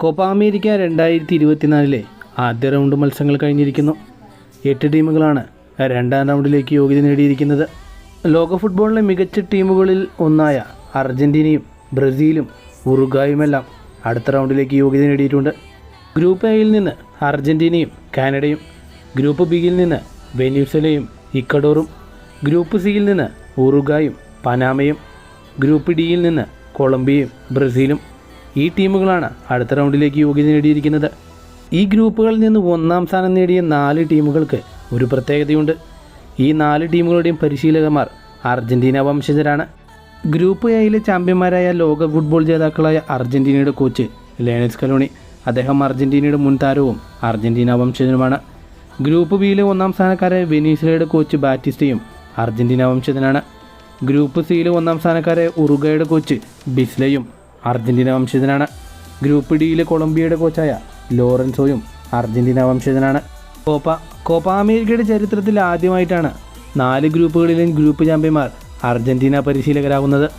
Copa America രണ്ടായിരത്തി ഇരുപത്തിനാലിലെ ആദ്യ റൗണ്ട് മത്സരങ്ങൾ കഴിഞ്ഞിരിക്കുന്നു. എട്ട് ടീമുകളാണ് രണ്ടാം റൗണ്ടിലേക്ക് യോഗ്യത നേടിയിരിക്കുന്നത്. ലോക ഫുട്ബോളിലെ മികച്ച ടീമുകളിൽ ഒന്നായ അർജന്റീനയും ബ്രസീലും ഉറുഗായുമെല്ലാം അടുത്ത റൗണ്ടിലേക്ക് യോഗ്യത നേടിയിട്ടുണ്ട്. ഗ്രൂപ്പ് എയിൽ നിന്ന് അർജന്റീനയും കാനഡയും ഗ്രൂപ്പ് ബിയിൽ നിന്ന് വെനീസലയും ഇക്കഡോറും ഗ്രൂപ്പ് സിയിൽ നിന്ന് ഉറുഗായും പനാമയും ഗ്രൂപ്പ് ഡിയിൽ നിന്ന് കൊളംബിയയും ബ്രസീലും ഈ ടീമുകളാണ് അടുത്ത റൗണ്ടിലേക്ക് യോഗ്യത നേടിയിരിക്കുന്നത്. ഈ ഗ്രൂപ്പുകളിൽ നിന്ന് ഒന്നാം സ്ഥാനം നേടിയ നാല് ടീമുകൾക്ക് ഒരു പ്രത്യേകതയുണ്ട്. ഈ നാല് ടീമുകളുടെയും പരിശീലകന്മാർ അർജന്റീന വംശജരാണ്. ഗ്രൂപ്പ് എയിലെ ചാമ്പ്യന്മാരായ ലോക ഫുട്ബോൾ ജേതാക്കളായ അർജന്റീനയുടെ കോച്ച് ലേണൽ കലോണി അദ്ദേഹം അർജന്റീനയുടെ മുൻ താരവും അർജന്റീന വംശജനുമാണ്. ഗ്രൂപ്പ് ബിയിലെ ഒന്നാം സ്ഥാനക്കാരായ വെനീസുലയുടെ കോച്ച് ബാറ്റിസ്റ്റയും അർജന്റീന വംശജനാണ്. ഗ്രൂപ്പ് സിയിലെ ഒന്നാം സ്ഥാനക്കാരായ ഉറുഗയുടെ കോച്ച് ബിസ്ലയും അർജന്റീന വംശജനാണ്. ഗ്രൂപ്പ് ഡിയിലെ കൊളംബിയയുടെ കോച്ചായ ലോറൻസോയും അർജന്റീന വംശജനാണ്. കോപ്പ കോപ്പ അമേരിക്കയുടെ ചരിത്രത്തിൽ ആദ്യമായിട്ടാണ് നാല് ഗ്രൂപ്പുകളിലും ഗ്രൂപ്പ് ചാമ്പ്യന്മാർ അർജന്റീന പരിശീലകരാകുന്നത്.